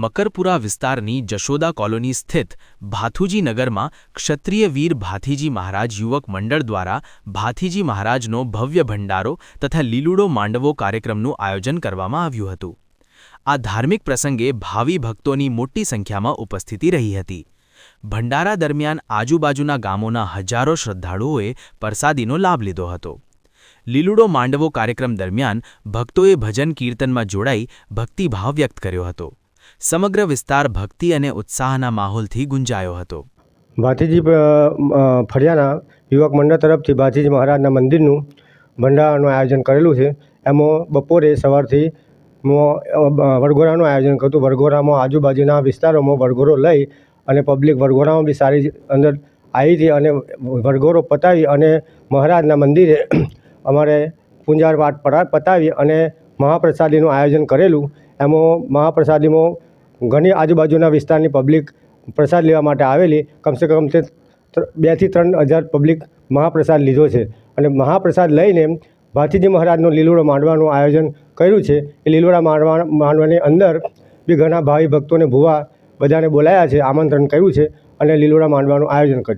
મકરપુરા વિસ્તારની જશોદા કોલોની સ્થિત ભાથુજી નગરમાં ક્ષત્રિય વીર ભાથીજી મહારાજ યુવક મંડળ દ્વારા ભાથીજી મહારાજનો ભવ્ય ભંડારો તથા લીલુડો માંડવો કાર્યક્રમનું આયોજન કરવામાં આવ્યું હતું. આ ધાર્મિક પ્રસંગે ભાવિ ભક્તોની મોટી સંખ્યામાં ઉપસ્થિતિ રહી હતી. ભંડારા દરમિયાન આજુબાજુના ગામોના હજારો શ્રદ્ધાળુઓએ પ્રસાદીનો લાભ લીધો હતો. લીલુડો માંડવો કાર્યક્રમ દરમિયાન ભક્તોએ ભજન કીર્તનમાં જોડાઈ ભક્તિભાવ વ્યક્ત કર્યો હતો. સમગ્ર વિસ્તાર ભક્તિ અને ઉત્સાહના માહોલથી ગુંજાયો હતો. ભાતીજી ફળિયાના યુવક મંડળ તરફથી ભાતીજી મહારાજના મંદિરનું ભંડારાનું આયોજન કરેલું છે. એમાં બપોરે સવારથી અ, આયોજન કરતું. હતું વરઘોડામાં આજુબાજુના વિસ્તારોમાં વરઘોડો લઈ અને પબ્લિક વરઘોડામાં બી સારી અંદર આવી હતી અને વરઘોડો પતાવી અને મહારાજના મંદિરે અમારે પૂંજાર પાઠ પતાવી અને મહાપ્રસાદીનું આયોજન કરેલું. એમાં મહાપ્રસાદીમાં ઘણી આજુબાજુના વિસ્તારની પબ્લિક પ્રસાદ લેવા માટે આવેલી. કમસે કમ તે બેથી ત્રણ હજાર પબ્લિક મહાપ્રસાદ લીધો છે. અને મહાપ્રસાદ લઈને ભાતીજી મહારાજનો લીલોડો માંડવાનું આયોજન કર્યું છે. એ લીલોડા માંડવા, માંડવાની અંદર બી ઘણા ભાવિ ભક્તોને ભૂવા બધાને બોલાયા છે આમંત્રણ કર્યું છે અને લીલોડા માંડવાનું આયોજન કર્યું